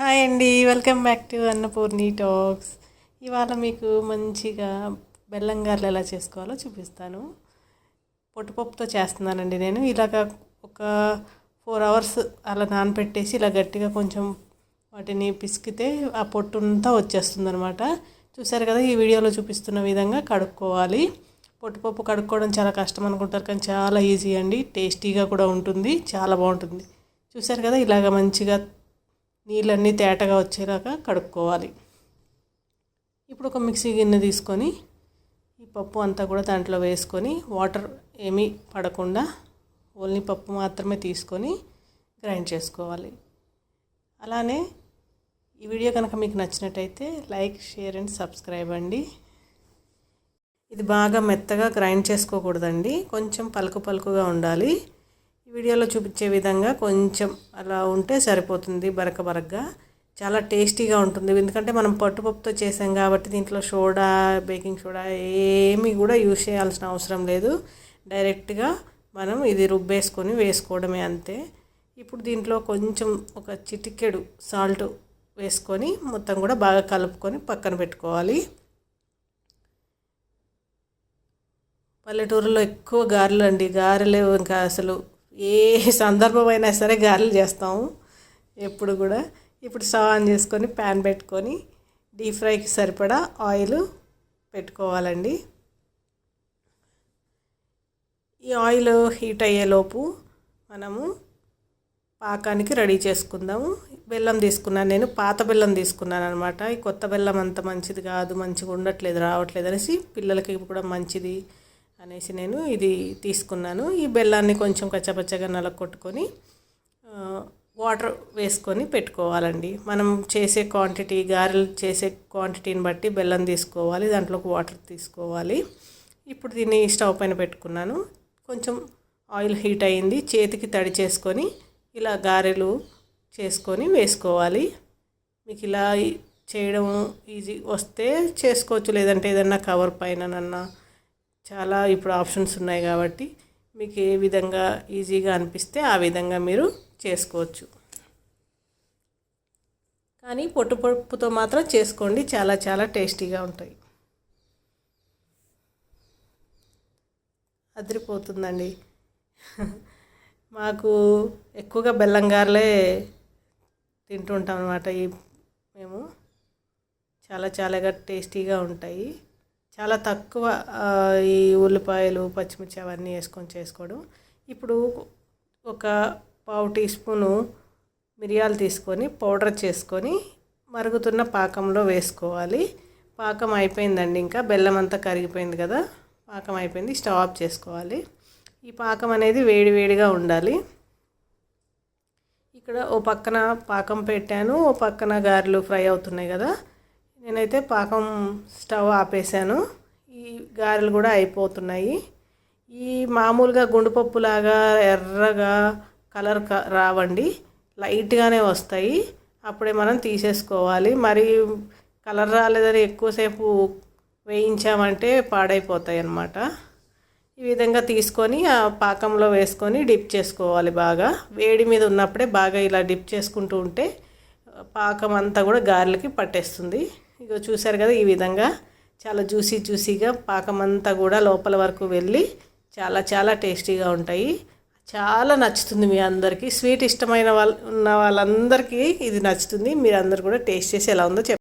Hi అండి welcome back to Annapurni talks ఇవాళ మీకు మంచిగా బెల్లం గారెలు ఎలా చేసుకోవాలో చూపిస్తాను. పొట్టుపప్పుతో చేస్తున్నానండి నేను. ఇలాగ ఒక ఫోర్ అవర్స్ అలా నానపెట్టేసి ఇలా గట్టిగా కొంచెం వాటిని పిసికితే ఆ పొట్టుంతా వచ్చేస్తుందనమాట వచ్చేస్తుంది అనమాట చూసారు కదా ఈ వీడియోలో చూపిస్తున్న విధంగా కడుక్కోవాలి. పొట్టుపప్పు కడుక్కోవడం చాలా కష్టం అనుకుంటారు కానీ చాలా ఈజీ అండి. టేస్టీగా కూడా ఉంటుంది. చాలా బాగుంటుంది. చూసారు కదా ఇలాగ మంచిగా నీళ్ళన్నీ తేటగా వచ్చేలాగా కడుక్కోవాలి. ఇప్పుడు ఒక మిక్సీ గిన్నె తీసుకొని ఈ పప్పు అంతా కూడా దాంట్లో వేసుకొని వాటర్ ఏమీ పడకుండా ఓన్లీ పప్పు మాత్రమే తీసుకొని గ్రైండ్ చేసుకోవాలి. అలానే ఈ వీడియో కనుక మీకు నచ్చినట్టయితే లైక్ షేర్ అండ్ సబ్స్క్రైబ్ అండి. ఇది బాగా మెత్తగా గ్రైండ్ చేసుకోకూడదండి. కొంచెం పలుకు పలుకుగా ఉండాలి. వీడియోలో చూపించే విధంగా కొంచెం అలా ఉంటే సరిపోతుంది బరక బరకగా. చాలా టేస్టీగా ఉంటుంది. ఎందుకంటే మనం పట్టుపప్పుతో చేసాం కాబట్టి దీంట్లో సోడా బేకింగ్ సోడా ఏమీ కూడా యూజ్ చేయాల్సిన అవసరం లేదు. డైరెక్ట్గా మనం ఇది రుబ్బేసుకొని వేసుకోవడమే అంతే. ఇప్పుడు దీంట్లో కొంచెం ఒక చిటికెడు సాల్ట్ వేసుకొని మొత్తం కూడా బాగా కలుపుకొని పక్కన పెట్టుకోవాలి. పల్లెటూరులో ఎక్కువ గారెలు అండి గారెలు ఇంకా అసలు ఏ సందర్భమైనా సరే గారెలు చేస్తాము ఎప్పుడు కూడా. ఇప్పుడు స్టవ్ ఆన్ చేసుకొని ప్యాన్ పెట్టుకొని డీప్ ఫ్రైకి సరిపడా ఆయిల్ పెట్టుకోవాలండి. ఈ ఆయిల్ హీట్ అయ్యేలోపు మనము పాకానికి రెడీ చేసుకుందాము. బెల్లం తీసుకున్నాను నేను పాత బెల్లం తీసుకున్నాను అనమాట ఈ కొత్త బెల్లం అంత మంచిది కాదు మంచిగా ఉండట్లేదు రావట్లేదు అనేసి పిల్లలకి కూడా మంచిది అనేసి నేను ఇది తీసుకున్నాను. ఈ బెల్లాన్ని కొంచెం కచ్చపచ్చగా నలగొట్టుకొని వాటర్ వేసుకొని పెట్టుకోవాలండి. మనం చేసే క్వాంటిటీ గారెలు చేసే క్వాంటిటీని బట్టి బెల్లం తీసుకోవాలి దాంట్లోకి వాటర్ తీసుకోవాలి. ఇప్పుడు దీన్ని స్టవ్ పైన పెట్టుకున్నాను. కొంచెం ఆయిల్ హీట్ అయింది. చేతికి తడి చేసుకొని ఇలా గారెలు చేసుకొని వేసుకోవాలి. మీకు ఇలా చేయడం ఈజీ. వస్తే చేసుకోవచ్చు లేదంటే ఏదన్నా కవర్ పైన నన్నా చాలా ఇప్పుడు ఆప్షన్స్ ఉన్నాయి కాబట్టి మీకు ఏ విధంగా ఈజీగా అనిపిస్తే ఆ విధంగా మీరు చేసుకోవచ్చు. కానీ పొట్టు పప్పుతో మాత్రం చేసుకోండి. చాలా చాలా టేస్టీగా ఉంటాయి. అదిరిపోతుందండి. మాకు ఎక్కువగా బెల్లం గారలే తింటుంటాం అనమాట ఈ మేము చాలా చాలాగా టేస్టీగా ఉంటాయి. చాలా తక్కువ ఈ ఉల్లిపాయలు పచ్చిమిర్చి అవన్నీ వేసుకొని చేసుకోవడం. ఇప్పుడు ఒక పావు టీ స్పూను మిరియాలు తీసుకొని పౌడర్ చేసుకొని మరుగుతున్న పాకంలో వేసుకోవాలి. పాకం అయిపోయిందండి ఇంకా. బెల్లం అంతా కరిగిపోయింది కదా. పాకం అయిపోయింది. స్టవ్ ఆఫ్ చేసుకోవాలి. ఈ పాకం అనేది వేడివేడిగా ఉండాలి. ఇక్కడ ఓ పక్కన పాకం పెట్టాను. ఓ పక్కన గారెలు ఫ్రై అవుతున్నాయి కదా. నేనైతే పాకం స్టవ్ ఆపేసాను ఈ గారెలు కూడా అయిపోతున్నాయి. ఈ మామూలుగా గుండుపప్పులాగా ఎర్రగా కలర్ రావండి. లైట్గానే వస్తాయి. అప్పుడే మనం తీసేసుకోవాలి. మరి కలర్ రాలేదని ఎక్కువసేపు వేయించామంటే పాడైపోతాయి అన్నమాట ఈ విధంగా తీసుకొని ఆ పాకంలో వేసుకొని డిప్ చేసుకోవాలి బాగా. వేడి మీద ఉన్నప్పుడే బాగా ఇలా డిప్ చేసుకుంటూ ఉంటే పాకం అంతా కూడా గారెలకి పట్టేస్తుంది. ఇక చూసారు కదా ఈ విధంగా. చాలా జ్యూసీ జ్యూసీగా పాకం అంతా కూడా లోపల వరకు వెళ్ళి చాలా చాలా టేస్టీగా ఉంటాయి. చాలా నచ్చుతుంది మీ అందరికీ. స్వీట్ ఇష్టమైన వాళ్ళ ఉన్న వాళ్ళందరికీ ఇది నచ్చుతుంది. మీరు అందరు కూడా టేస్ట్ చేసి ఎలా ఉందో చెప్పండి